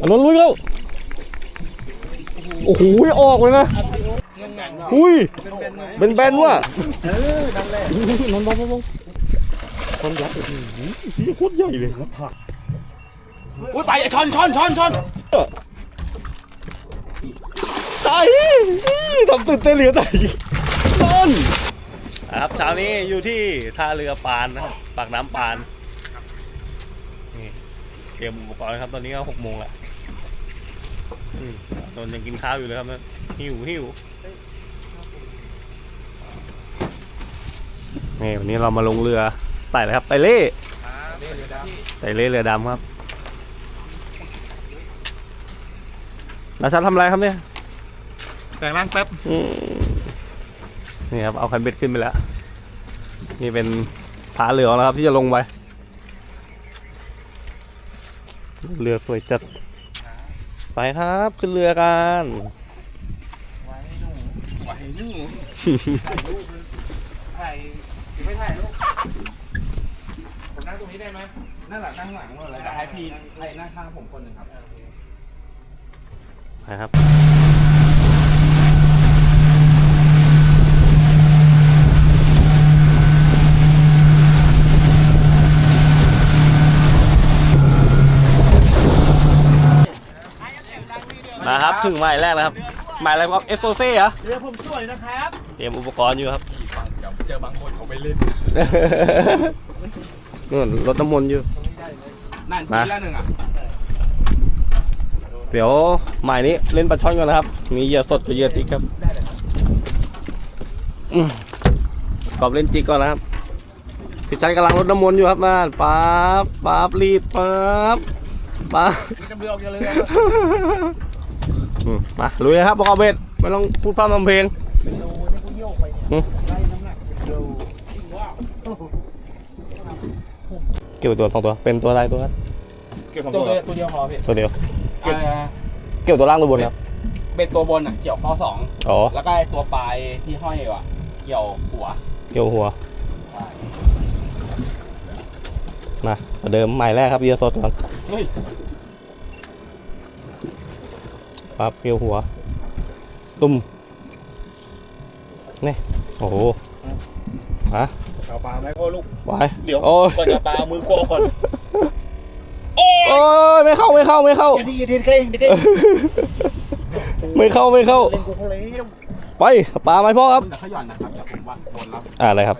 อันนั้นลุยแล้วโอ้โหออกเลยนะอุ้ยเป็นแบนว่ะเออนั่นแหละนอนบอลบอลคนยักษ์โอ้โหโคตรใหญ่เลยอุ้ยไปช้อนช้อนช้อนช้อนตายทำตื่นเต้นเหลือแต่ต้นครับเช้านี้อยู่ที่ท่าเรือปานนะปากน้ำปาน เตรียมอุปกรณ์ครับ ตอนนี้ก็หกโมงแล้วอืมตนยังกินข้าวอยู่เลยครับนะหิวหิวนี่วันนี้เรามาลงเรือไต่เลยครับไต่เล่ไต่เล่เรือดำครับนาชัดทำอะไรครับเนี่ยแต่งร่างแป๊บอืมนี่ครับเอาคันเบ็ดขึ้นไปแล้ว นี่เป็นผาเรือของเราครับที่จะลงไป เรือสวยจัด ไปครับขึ้นเรือกันไหวหนูไหวหนูถ่ายรูปถ่ายไม่ถ่ายรูปผมนั่งตรงนี้ได้ไหมนั่นหลังนั่งหลังหมดเลยแต่ให้พี่ให้นั่งข้างผมคนหนึ่งครับ ไปครับ นะครับถึงหมายแรกแล้วครับหมายแรกก็เอสโซเซ่เหรอเรือผมสวยนะครับเตรียมอุปกรณ์อยู่ครับเดี๋ยวเจอบางคนเขาไปเล่นนู่นรถน้ำมนต์อยู่นั่นมาทีละหนึ่งอะเดี๋ยวหมายนี้เล่นปลาช่อนก่อนนะครับ มีเหยื่อสดกับเหยื่อติ๊กครับอืมกรอบเล่นจิกก่อนนะครับพี่ชันกำลังรดน้ำมนต์อยู่ครับมาป๊าบป๊าบรีดป๊าบป๊าบมีจำเรือออกจากเรือ อืมมาลุยเลยครับบอกเอาเบ็ดไม่ต้องพูดพร่ำทำเพลงเป็นโลนี่กูโยกไปเนี่ยอืมได้น้ำหนักเป็นโลจริงว่าเกี่ยวตัวสองตัวเป็นตัวอะไรตัวนั้นเก็บของตัวตัวเดียวพอพี่ตัวเดียวเก็บเกี่ยวตัวล่างตัวบนครับเบ็ดตัวบนอะเกี่ยวข้อสองอ๋อแล้วก็ไอ้ตัวปลายที่ห้อยอยู่อะเกี่ยวหัวเกี่ยวหัวมาประเดิมหมายแรกครับเหยื่อสดก่อนเฮ้ย ปั๊บเกี่ยวหัว ตุ้มนี่โอ้โหฮะเอาปลาไหมพ่อลูกไว้เดี๋ยวโอ้ยก่อนจะปลามือกลัวก่อนโอ้ยไม่เข้าไม่เข้าไม่เข้าอย่าดีอย่าดีเก่งเก่งไม่เข้าไม่เข้าเล่นกูเขาเลยไปปลาไหมพ่อครับแต่ขย่อนนะครับอย่าผมว่าโดนแล้วอ่าอะไรครับ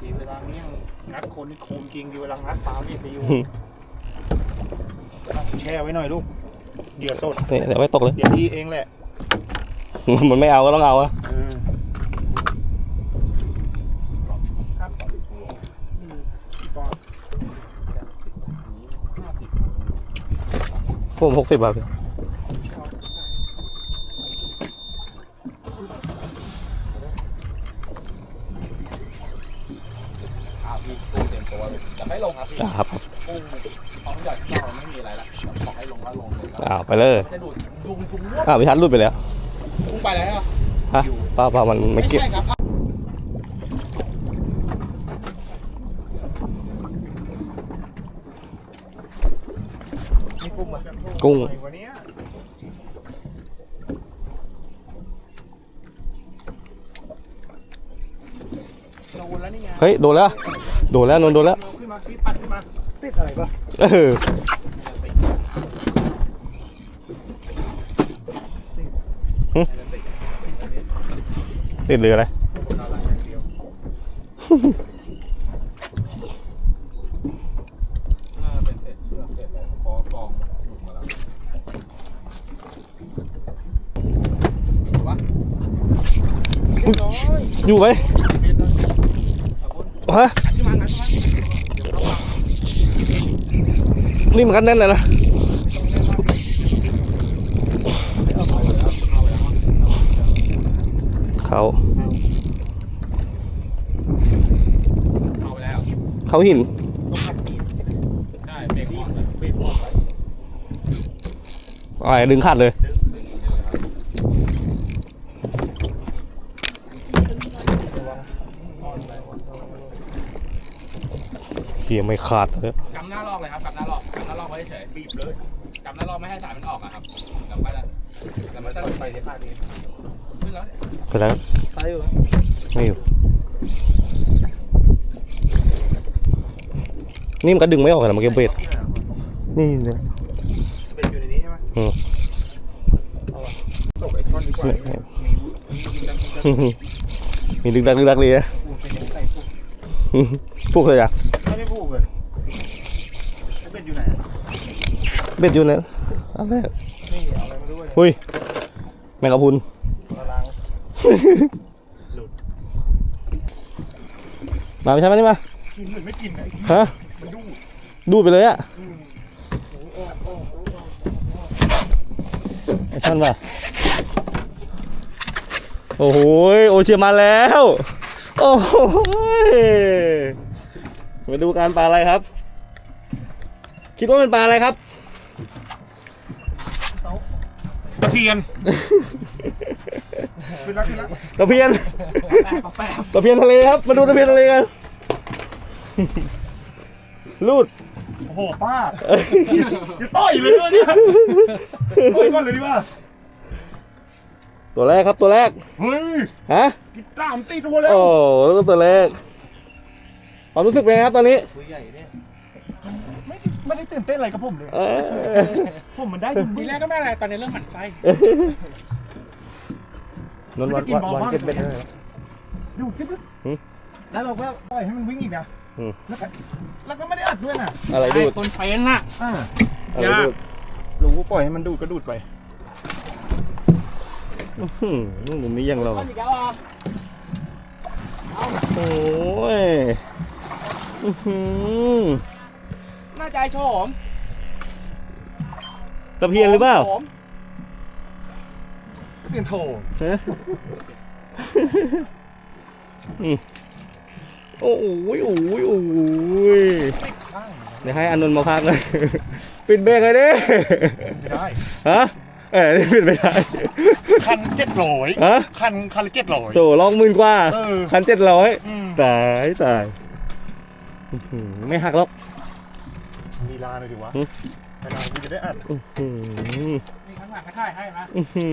ทีเวลาเนี้ยงัดคนนี่คูณจริงดีเวลางัดปลานี่ไปอยู่ แช่ไว้หน่อยลูกเดี๋ยวสดนี่เดี๋ยวไม่ตกเลย เดี๋ยวดีเองแหละ มันไม่เอาก็ต้องเอาอะเออผมหกสิบบาทพี่อ่าพี่กุ้งเต็มตัวเลยจะไม่ลงครับ ไปเลยจะดูดยุงยุงวัดอ่าพี่ชันรุดไปแล้วกุ้งไปแล้วฮะป้าป้ามันไม่ไม่เก็บใช่ครับนี่กุ้งอะกุ้งใหญ่กว่านี้โดนแล้วนี่ไงเฮ้ยโดนแล้ว โดนแล้วนนท์โดนแล้วเอาขึ้นมาพี่ปัดขึ้นมาติดอะไรปะเออหึ ติดเรืออะไรอะไรอยู่ไหมฮะนี่มันกันแน่นเลยนะเขา เอาไปแล้ว เขาหิน ใช่เบรกอ่อนเลยเบรกอ่อนไปอะไรดึงขาดเลยดึงดึงอย่างเดียวเลยครับเฮียไม่ขาดเลย กำหน้าลอกเลยครับกำหน้าลอกกำหน้าลอกไว้เฉยบีบเลยกำหน้าลอกไม่ให้สายมันออกอะครับกำไปแล้วกำไปแล้วไปเดี๋ยวพลาดเองขึ้นแล้วไปแล้ว ไปอยู่ ไม่อยู่ นี่มันก็ดึงไม่ออกนะเมื่อกี้เบ็ดนี่เนี่ยเป็นอยู่ในนี้ใช่ไหมอืมตกไอ้ท่อนดีกว่ามีมีดักมีดักมีดึกดักดึกดักเลยนะพูดเป็นยังไงพูดพูกเลยอะไม่ได้พูดเลยแล้วเป็นอยู่ไหนอะเบ็ดอยู่เนี่ยอะไรนี่เอาอะไรมาด้วยหุ้ยแมงกะพรุนกำลังมาไม่ใช่ไหมนี่มากินหรือไม่กินไอ้ฮะมัน ดูดูดไปเลยอะอืมไอ้ท่านป่ะโอ้โหยโอเชียมาแล้ว โอ้โหยมาดูการปลาอะไรครับ คิดว่าเป็นปลาอะไรครับตะเพียนเป็นรักเป็นรักตะเพียนแปะแปะตะเพียนทะเลครับ มาดูตะเพียนทะเลกัน ลูด โอ้โหป้าอย่าต่อยเลยวะเนี่ยต่อยก่อนเลยดีกว่าตัวแรกครับตัวแรก เฮ้ยฮะกินตามตีตัวแล้วโอ้แล้วก็ตัวแรกความรู้สึกเป็นไงครับตอนนี้ คุยใหญ่เนี่ยไม่ได้ไม่ได้ตื่นเต้นอะไรกับผมเลย เอ้ยผมมันได้จริงทีแรกก็ไม่อะไรตอนนี้เริ่มหมั่นไส้นนท์วันวันวันเก็บเบ็ดได้ไหมดูดกึ๊ดหืมแล้วเราก็ปล่อยให้มันวิ่งอีกนะ อืม แล้วก็แล้วก็ไม่ได้อัดด้วยนะอะไรดูด คนเป็นน่ะ อ่าอะไรดูดรู้ปล่อยให้มันดูดก็ดูดไป อื้อหือมุมนี้ยังเราคนอีกแล้วอะโอ้ยอื้อหือน่าใจโฉมตะเพียนหรือเปล่าโฉมเปลี่ยนโถฮะอืม โอ้ยโอ้ยโอ้ยไม่ข้างเดี๋ยวให้อานนท์มาพักเลยปิดเบรกเลยดิไม่ได้ฮะเออนี่ปิดไม่ได้คันเจ็ดร้อยฮะคันคันละเจ็ดร้อยโถลองหมื่นกว่าเออคันเจ็ดร้อยอืมตายตายอื้อหือไม่หักหรอกลีลาหน่อยดิวะหืมเวลากูจะได้อัดอื้อหือมีข้างหลังก็ถ่ายให้นะอื้อหื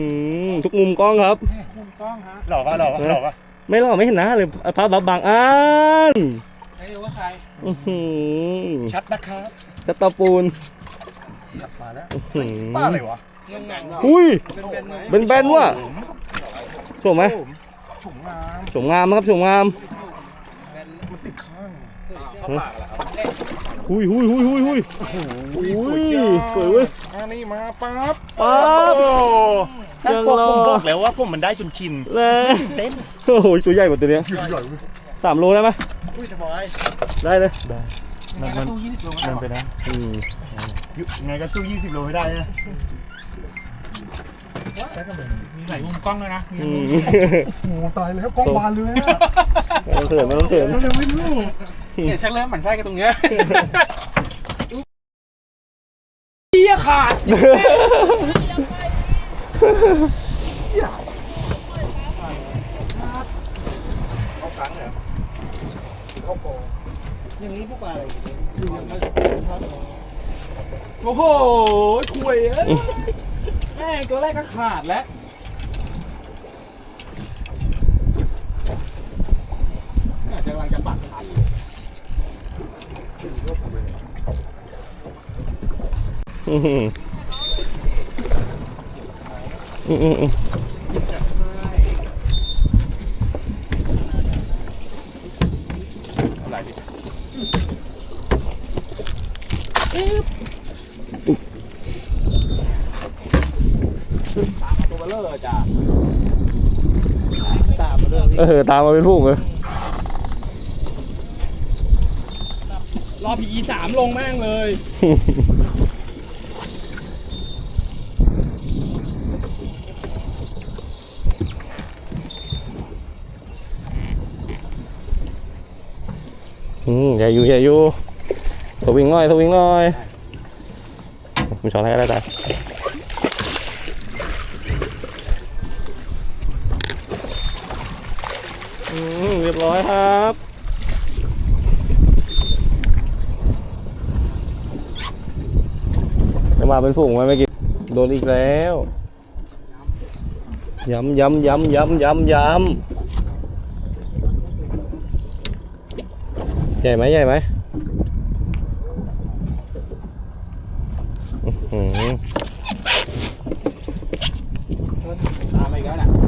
อทุกมุมกล้องครับคุณกล้องฮะหลอกอะหลอกอะหลอกอะ ไม่หรอกไม่เห็นหน้าเลยพระบับบางอันไม่รู้ว่าใครอื้อหือชัดนะครับสตอปูนกลับมาแล้วอื้อหือป้าอะไรวะเรื่องหนังอุ้ยเป็นเป็นไหมเป็นแบนว่ะสวยไหมถุงน้สวยงามนะครับสวยงามเป็นำมันติดข้าง เข้าปากเหรอครับหุยหุยหุยหุยหุยโอ้โหอุ้ยจังสวยเว้ยอันนี้มาปั๊บปั๊บโอ้ยัถ้างพวกรอผมบอกแล้วว่าผมมันได้จนชินเลยเต้นโอ้โหตัวใหญ่กว่าตัวเนี้ยใหญ่ๆเว้ยสามโลได้ไหมอุ้ยสบายได้เลยมันมันตู้ยี่สิบโลมันไปนะอืมไงก็สู้20โลไม่ได้นะ ใช่ก็เหมือนมีหลายมุมกล้องด้วยนะมีอืมุมมโอ้โหตายแล้วกล้องบานเลยอะไม่ต้องเถินไม่ต้องเถิน เรายังไม่รู้เนี่ยชักเริ่มหมั่นไส้กันตรงเนี้ยเหี้ยขาดเอาครั้งเหรอเอาโปอย่างนี้พวกปลาอะไรโอ้โหคุยเอ้ยแม่งตัวแรกก็ขาดแล้วน่าจะกำลังจะปักขาดอืมอืมอืมอืม อะไรดิ ตามมาตัวเบลเลอร์จ้ะตามมา เรื่องเออ ตามมาเป็นพวกเลยรอพีสามลงแม่งเลยอืมอย่าอยู่อย่าอยู่สวิงหน่อยสวิงหน่อยมีช้อนให้ก็ได้ ร้อยครับจะมาเป็นฝูงไหมไม่กี้โดนอีกแล้ว ย้ำย้ำย้ำย้ำย้ำย้ำใหญ่ไหมใหญ่ไหม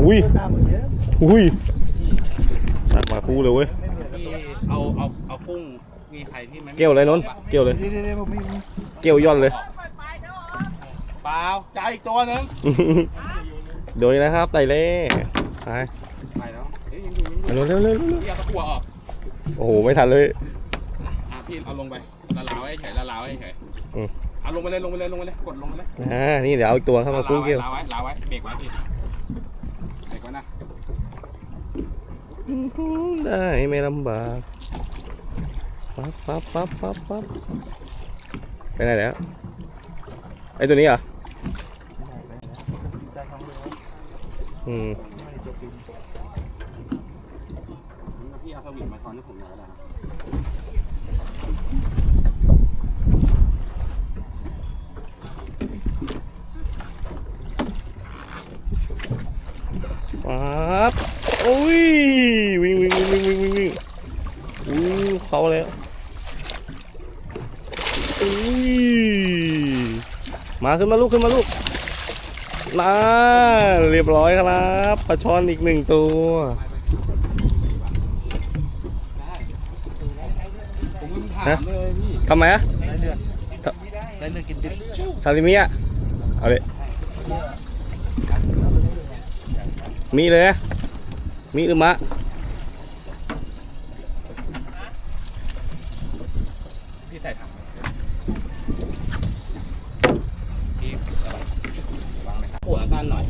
อุ้ยอุ้ย คู่เลยเว้ยพี่เอาเอาเอากุ้งมีใครที่มันเกี่ยวเลยนนท์เกี่ยวเลยเดี๋ยวเดี๋ยวผมมีเกี่ยวย่อนเลย เปล่าจ่ายอีกตัวหนึงโดยนะครับไต่เล่ไปไปแล้วเฮ้ยยังอยู่ยังอยู่เอาเร็วเร็วเร็วเร็วพี่เอาตะกั่วออกโอ้โหไม่ทันเลยอะพี่เอาลงไปละลาวให้เฉยละลาวให้เฉยอืม เอาลงไปเลยลงไปเลยลงไปเลยกดลงไปเลยอ่านี่เดี๋ยวเอาอีกตัวเข้ามาคู่เกี่ยว ลาวไว้ลาวไว้เบรกไว้พี่เบรกไว้นะ ได้ไม่ลำบากปั๊บปั๊บปั๊บปั๊บปั๊บไปไหนแล้วไอ้ตัวนี้เหรออืมพี่เอาสวิงมาทอนให้ผมหน่อยก็ได้นะปั๊บโอ้ย วิ่งวิ่งวิ่งวิ่งวิ่งวิ่งวิ่งอู้เขาแล้วอุ้ย มา ขึ้นมาลูกขึ้นมาลูกน่าเรียบร้อยครับปลาช่อนอีกหนึ่งตัวผมลืมถามเลยพี่ทำไมอะได้เลือดได้เลือดกินดิบซาลิมิอะเอาเลยมีเลยอะมีหรือมะพี่ใส่ถังพี่อะไรวางไหมครับปวดสั้นหน่อย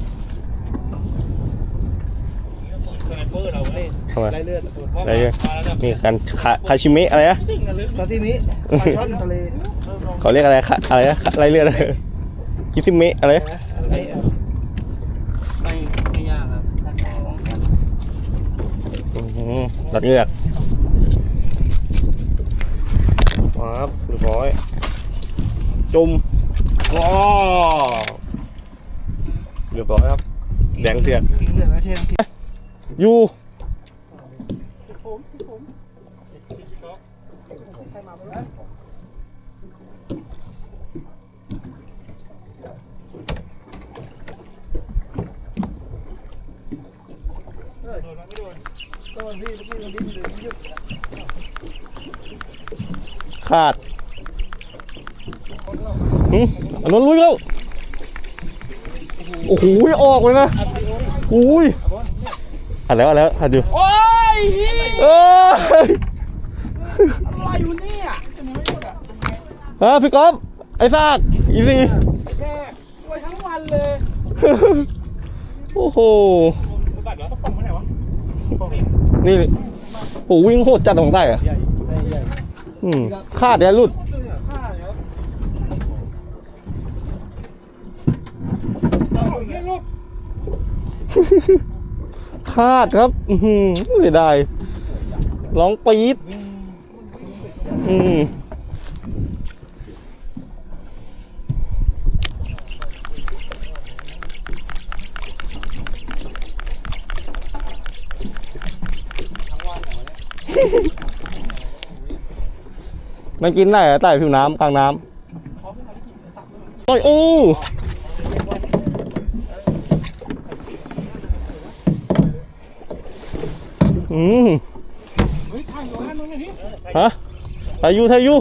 ทำไมได้เลือดอะไรเนี่ยมีกันคาคาชิมิอะไรอะซาซิมิปลาช่อนทะเลเขาเรียกอะไรคะอะไรนะอะไรเลือดอะไรคิซิมิอะไรนะอันนี้อะไม่ไม่ยากครับอื้อหือตัดเหงือกครับเรียบร้อย จุ่มว้าวเรียบร้อยครับ แดงเถือกกินเลือดแล้วเช่นกินอยู่ ก็วันพี่พี่วันนี้มันยืด ขาดหึอันนั้นลุยแล้ว โอ้โห ออกเลยนะอุ้ย อัดแล้วอัดแล้วอัดอยู่โอ้ยเอ้ย อะไรอยู่เนี่ยจะมีไม่หมดอะ ฮะพี่ก๊อฟไอ้ซากอีซีแกไว้ทั้งวันเลยโอ้โหบัตรเหรอต้องป้องไว้ไหนวะนี่โอ้วิ่งโหดจัดของใต้อะใหญ่ได้ใหญ่อืมขาดเนี่ยหลุดห้าเดี๋ยวไม่ลุกขาดครับ อือหือเสียดายร้องปี๊ดอืม ทั้งวันเหรอเนี่ย มันกินได้เหรอใต้ผิวน้ำกลางน้ำโอ้ยโอ้อืมฮ้ยทางอยู่ห้านู้นเลยพี่ฮะทายุทายุ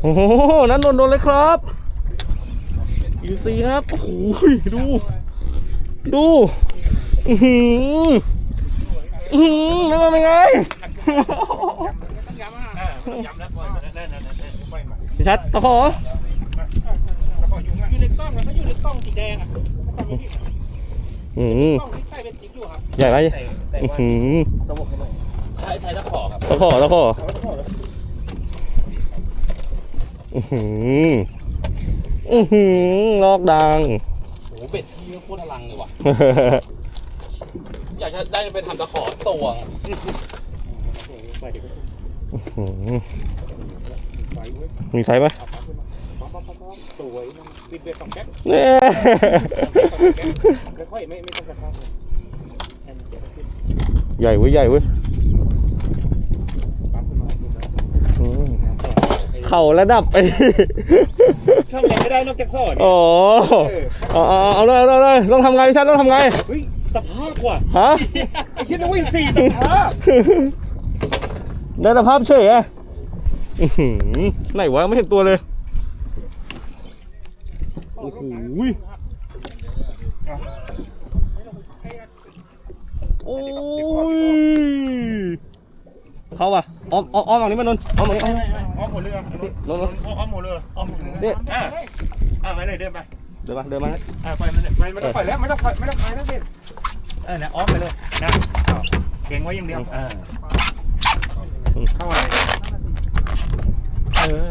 โอ้โหนั้นโดนโดนเลยครับอีซีครับโอ้โหดู ดูอือหืออือหือมันเป็นไงต้อง พี่ชัดตะขออยู่ในกล้องแล้วเขาอยู่ในกล้องสีแดงอะอืมกล้องที่ใช่เป็นติ๊กอยู่ครับใหญ่ไหมอือหือใช่ใช่ตะขอครับตะขอตะขออือหืออือหือลอกดังโอ้โหเป็ดที่โคตรอลังเลยว่ะอยากจะได้ไปทำตะขอตัว มมีไซส์ไหมสวยมันปิดเบ็ดสองแก๊กเนี่ยค่อยๆไม่ไม่ต้องกระทากเลยให้มันเจ็บขึ้นใหญ่เว้ยใหญ่เว้ยปั๊มขึ้นมาขึ้นมาอืมเข่าระดับไปทำอะไรไม่ได้นอกจากสอนอ๋อเอาเอาเอาเลยเอาเลยเอาเลยต้องทำไงพี่ชัดต้องทำไงเฮ้ยตะภาพว่ะฮะไอ้คิดว่าวิ่งสี่ตะภาพ ได้สภาพเฉยอะอื้อหือไหนวะไม่เห็นตัวเลย โอ้โหโอ้ยเขาว่ะอ้อมอ้อมอ้อมฝั่งนี้มานนท์อ้อมฝั่งนี้อ้อมอ้อมหมดเรือลงลงอ้อมหมดเรืออ้อมหมดเรือเนี่ยอะอะไปเลยเดินไปเดินมาเดินมาอะปล่อยมันเลยไม่ไม่ต้องปล่อยแล้วไม่ต้องปล่อยไม่ต้องปล่อยแล้วเด็ดเออเนี่ยอ้อมไปเลยนะอ้าวเก่งไว้อย่างเดียวอ่า เข้าอะไรเออ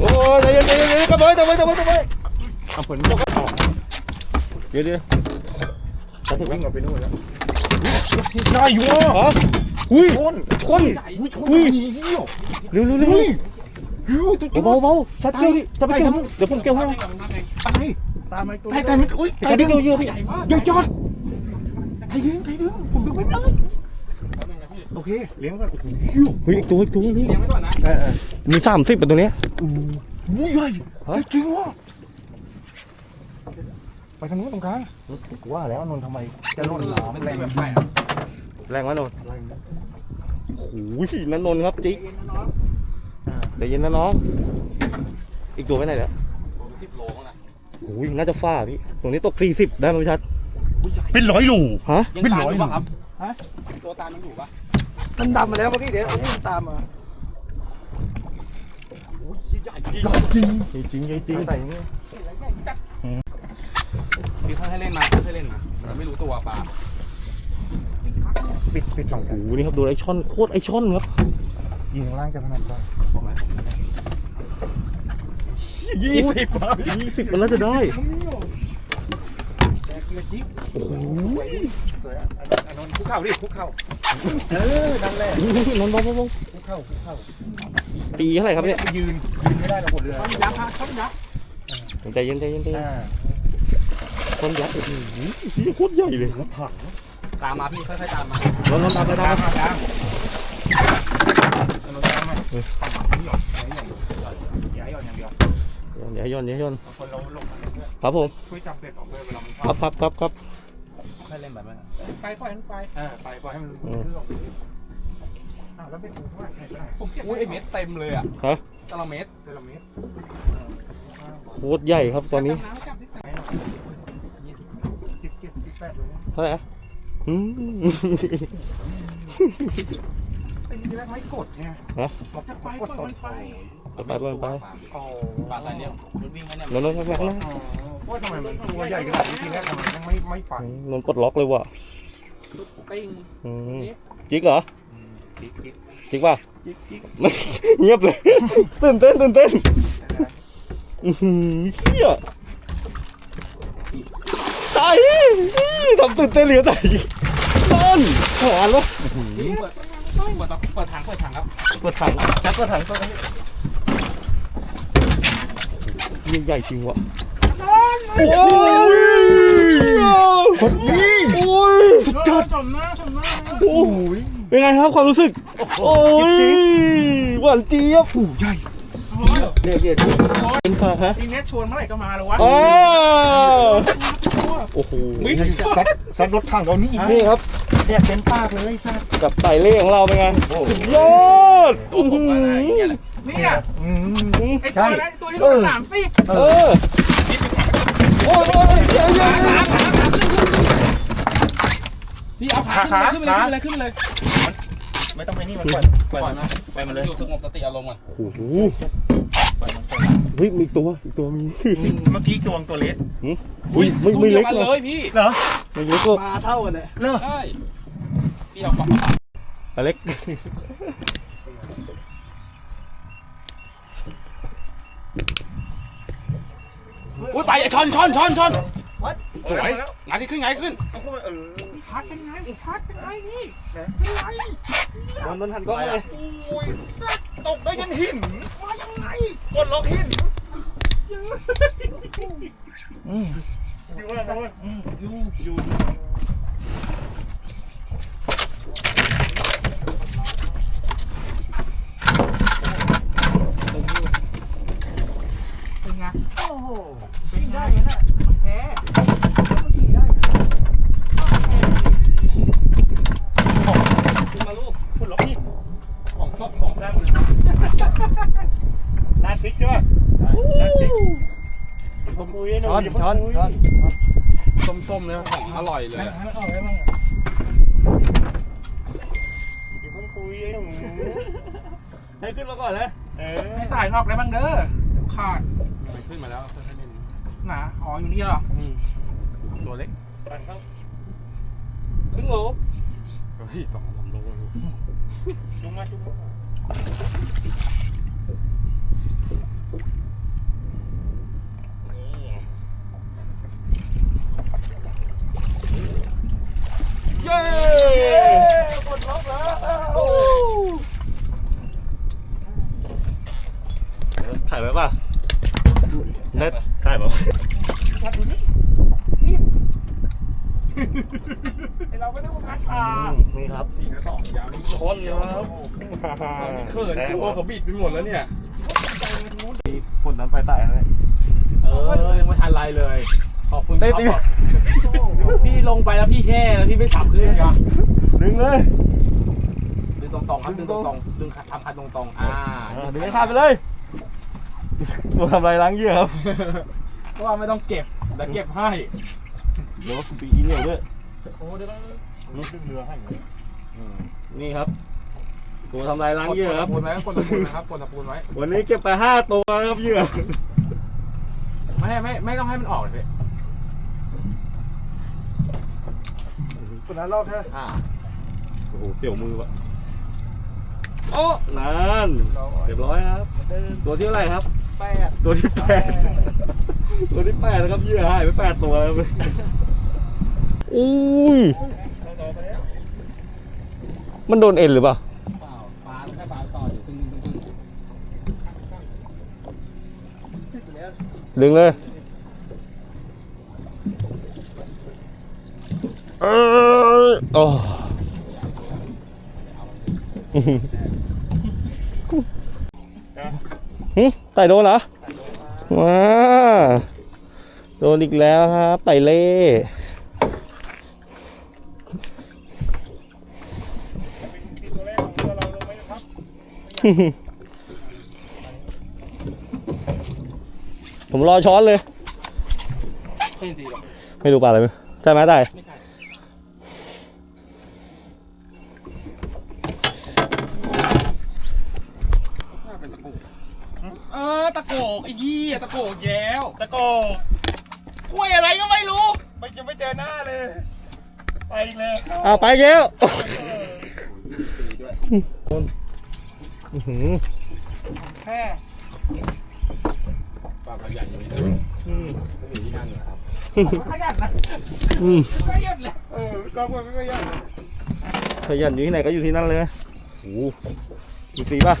โอ้ยใจเย็นใจเย็นใจเย็นกระเบยกระเบยกระเบยกระเบยเอาผลยกออกเดี๋ยวเดี๋ยวจะถึงวิ่งออกไปนู่นแล้วได้อยู่ฮะอุ้ยคนคนอุ้ยเร็วเร็วเร็วเบาเบาชัดเกี่ยวจะไปเกี่ยวเดี๋ยวผมเกี่ยวให้ไปตามไอ้ตัวไอ้แต่มันอุ้ยชัดเกี่ยวเยอะพี่เดี๋ยวจอดไอ้ดึงไอ้ดึงผมดึงไม่ได้ โอเค เลี้ยงก่อนโอ้โหหิวเฮ้ยอีกตัวอีกตัวนี่เลี้ยงไว้ก่อนนะเออเออมีสามสิบเป็นตัวเนี้ย อู้หูใหญ่ฮะ จริงวะไปทางนู้นตรงกลางว่าแล้วนนท์ทำไมจะล่นน้ำไม่แรได้งแบบไปไปอะแรงวะนนท์โอ้ยนั่นนนท์ครับจิ๊กเดี๋ยวเย็นนะน้อง อีกตัวไปไหนแล้วสิบโลมั้งนะโอ้ยน่าจะฟ้าพี่ตรงนี้ตกสี่สิบได้ไหมพี่ชัดเป็นร้อยลูฮะยังเป็นตามร้อยอยู่ปะครับฮะตัวตามยังอยู่ปะ มันดำมาแล้วเมื่อกี้เดี๋ยวอันนี้มันตามมาใหญ่จริงจริงจริงจริงใส่นี่พี่เขาให้เล่นมาเขาให้เล่นมาแต่ไม่รู้ตัวปลาปิดปิดฝั่งโอ้โหนี่ครับดูไอช่อนโคตรไอช่อนครับยิงข้างล่างจะถนัดกว่าบอกไหมยี่สิบยี่สิบมันน่าจะได้ โอ้โหสวยอะอนนท์คุกเข่าดิคุกเข่าเออนั่นแหละนนท์บอลบอลบอคุกเข่าคุกเข่าปีเท่าไหร่ครับเนี่ยยืนยืนไม่ได้หรอกบนเรือต้นยักษ์ครับต้นยักษ์ใจเย็นใจเย็นใจเย็นอ่าต้นยักษ์โอ้โหโคตรใหญ่เลยแล้วผักตามมาพี่ค่อยๆตามมานนท์นนท์ตามไปตามไปตามอนนท์ตามมาฝั่งนี้หย่อนอย่าให้หย่อนอย่างเดียว ย่าให้ย้อนอย่าให้ย้อนบางคนเราลงมาเพื่อครับผมช่วยจับเบ็ดออกด้วยเวลามันครับครับครับครับค่อยเล่นแบบนั้นไปปล่อยมันไปอ่าไปปล่อยให้มันลื่นออกไปอ้าวแล้วเบ็ดถูกเท่าไหร่ใครได้ผมเก็บอุ้ยไอเม็ดเต็มเลยอะฮะตะละเม็ดเดลเมตรโคตรใหญ่ครับตอนนี้สิบเจ็ดสิบแปดเลยเท่าไหร่อะอืมตีทีแรกไม่กดไงฮะ บอกจะไปกดสดไปไป ไปไปไปอ๋อปลาอะไรเนี่ยมันวิ่งมาเนี่ยนนท์นนท์ไปข้างหน้าว่าทำไมมันตัวใหญ่ขนาดนี้ทีแรกทำไมยังไม่ไม่ไปนนท์ปลดล็อกเลยว่ะปิ้งอืมจิ๊กเหรอจิ๊กจิ๊กจิ๊กป่ะจิ๊กจิ๊กไม่เงียบเลยตื่นเต้นตื่นเต้นอื้อหือเฮียตายทำตื่นเต้นเหลือแต่นั่นหวานวะเปิดเปิดเปิดถังเปิดถังครับเปิดถังจับกระถางตัวนี้ยิ่ง ใหญ่จริงวะโอ้ยคนนี้โอ้ยสุดยอดจมหน้าจมหน้าโอ้ยเป็นไงครับความรู้สึก โอ้ยหวานเจี๊ยบผู้ใหญ่เรียกเรียกเป็นปลาฮะทีนี้ชวนเมื่อไหร่ก็มาเลยวะอ้าวโอ้โหซัดซัดรถถังเรานี่นี่ครับเนี่ยเต็มปากเลยซัดกับไต่เล่ของเราเป็นไงสุดยอดตัวผมก็ได้อย่างเงี้ยแหละเนี่ย ไอตัวนั้นตัวที่ลูกสามสิบเออโอ้ยโอ้ยเยอะเยอะขาขาขาขึ้นพี่เอาขาขึ้นไปเลยขึ้นไปเลยขึ้นไปเลยไม่ต้องไปนี่มันปล่อยปล่อยปล่อยมันมาปล่อยมันเลยอยู่สงบสติอารมณ์ก่อนโอ้โหปล่อยมันปล่อยเฮ้ยมีตัวอีกตัวมีมันเมื่อกี้ตัวตัวเล็กอุ้ยไม่ไม่เล็กเลนะยพี่เหรอไม่เล็กก็ปลาเท่ากันเนี่ยเหรอใช่พี่เอาปากอเล็ก อุ้ยไปช้อนช้อนช้อนช้อนสวยงานที่ขึ้นไงขึ้นเอาเข้ามาเออพัดเป็นไงพัดเป็นไงนี่มันมันหันกล้องเลยโอ้ยสัตว์ตกได้ยันหินมายังไงกดล็อกหินอยู่ว่าโน้นอยู่อยู่ เป็นไง โอ้โหเป็นไงได้ไงน่ะแพ้ขึ้นมาลูกคุณล็อกนี่ของสดของแซ่บเลยร้านพริกใช่ป่ะร้านพริกผมคุยน่อยช้อนช้อนช้อนส้มๆเนี่ยของอร่อยเลยให้มันออกได้บ้างอย่าเพิ่งคุยให้หนูให้ขึ้นมาก่อนเลยให้สายนอกได้บ้างเด้อ ขาดขึ้นมาแล้วหนาอ๋ออยู่นี่เหรอตัวเล็กปั่นเข้าครึ่งโลเฮ้ยสองสามโลอยู่จุงมาจุงมาเย้หมดล็อกแล้ว ถ่ายไว้ป่ะได้ถ่ายป่ะเราไม่ได้มาคัดปลานี่ครับอีกแล้วสองยาวนี่ชนครับเขินกลัวเขาบิดไปหมดแล้วเนี่ยคนนั้นไปใต้เลยเออยังไม่ทันไรเลย ขอบคุณเต้ครับตีพี่ลงไปแล้วพี่แช่แล้วพี่ไม่สับขึ้นกันดึงเลยดึงตรงๆครับดึงตรงๆดึงทำคันตรงๆอ่าอ่าดึงให้ขาดไปเลย ตัวทำลายล้างเหยื่อครับเพราะว่าไม่ต้องเก็บแต่เก็บให้เดี๋ยวปีอีเหนียวด้วยโอ้เดี๋ยวต้องลุกดึงเรือให้นี่ครับตัวทำลายล้างเหยื่อครับกดตะปูนไว้กดตะปูนนะครับกดตะปูนไว้วันนี้เก็บไปห้าตัวครับเหยื่อไม่ไม่ไม่ต้องให้มันออกเลยพี่คนนั้นลอกแค่อ่าโอ้โหเสี่ยวมือวะโอ้นั่นเรียบร้อยครับเหมือนเดิมตัวที่เท่าไหร่ครับ แปดตัวที่แปดตัวที่แปดนะครับเหยื่อหายไปแปดตัวครับอุ้ยมันโดนเอ็นหรือเปล่าเปล่าปลาแค่ปลาต่ออยู่ตึงตึงตึงดึงเลยเออโอ้ หึไต่โดนเหรอว้าโดนอีกแล้วครับไต่เล่ผมรอช้อนเลย ไม่รู้ปลาอะไรไหมใช่ไหมได้ไม่ใช่ เออตะโกกไอ้ยี่ตะโกกแย้วตะโกกล้วยอะไรก็ไม่รู้ไม่ยังไม่เจอหน้าเลย ไปอีกเลยอ้าวไปอีกแล้วอื้อหือแค่ปลาใหญ่อยู่นี่นะจะอยู่ที่นั่นเหรอครับขยันนะอืมขยันเลยเออก็พวกก็ยากขยันอยู่ที่ไหนก็อยู่ที่นั่นเลยโอ้โหดูสีป่ะ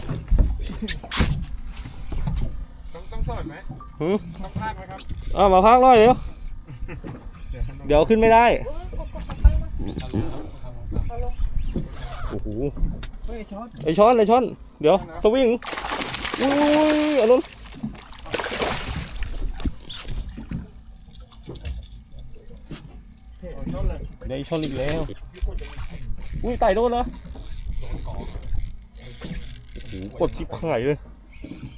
ต้องต้องสอนไหมหืมต้องพากไหมครับเอามาพักหน่อยเดี๋ยว เดี๋ยวขึ้นไม่ได้ โอ้โห เฮ้ยช้อนไอช้อนไอช้อน เดี๋ยวสวิงอุ้ยอันนู้นเอาช้อนเลยเดี๋ยวไอช้อนอีกแล้ว อุ้ยไต่โดนนะโอ้โหกดชิบหายเลยหืม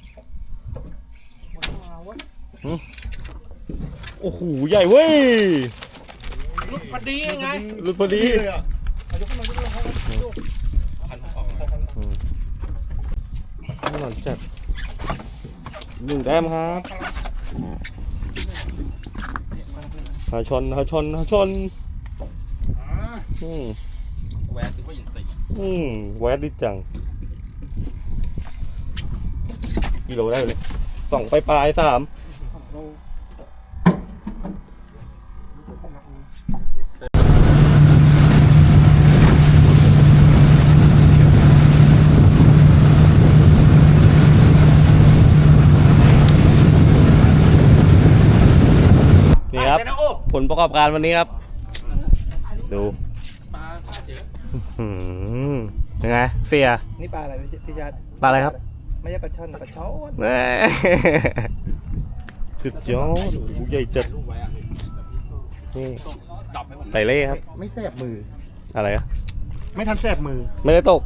โอ้โหใหญ่เว้ยลุกพอดีไงหลุดพอดีเลยอะเอายกขึ้นมายกขึ้นมาครับหนอนจัดหนึ่งแต้มครับหาชนหาชนหาชนอืมแหวนถือว่าหญิงสี่อืมแวดดิจังกิโลได้เลยสองไปปลายๆสาม ผลประกอบการวันนี้ครับ ดูปลาปลาเยอะอืมยังไงเสียนี่ปลาอะไรพี่พี่ชาติปลาอะไรครับ ไม่ใช่ปลาช่อนปลาช้อนแม่ สุดยอดโอ้โหใหญ่จัดลูกไว้อะนี่ดับให้ผมไตเล่ครับ ไม่แสบมือ อะไรอะไม่ทันแสบมือ ไม่ได้ตก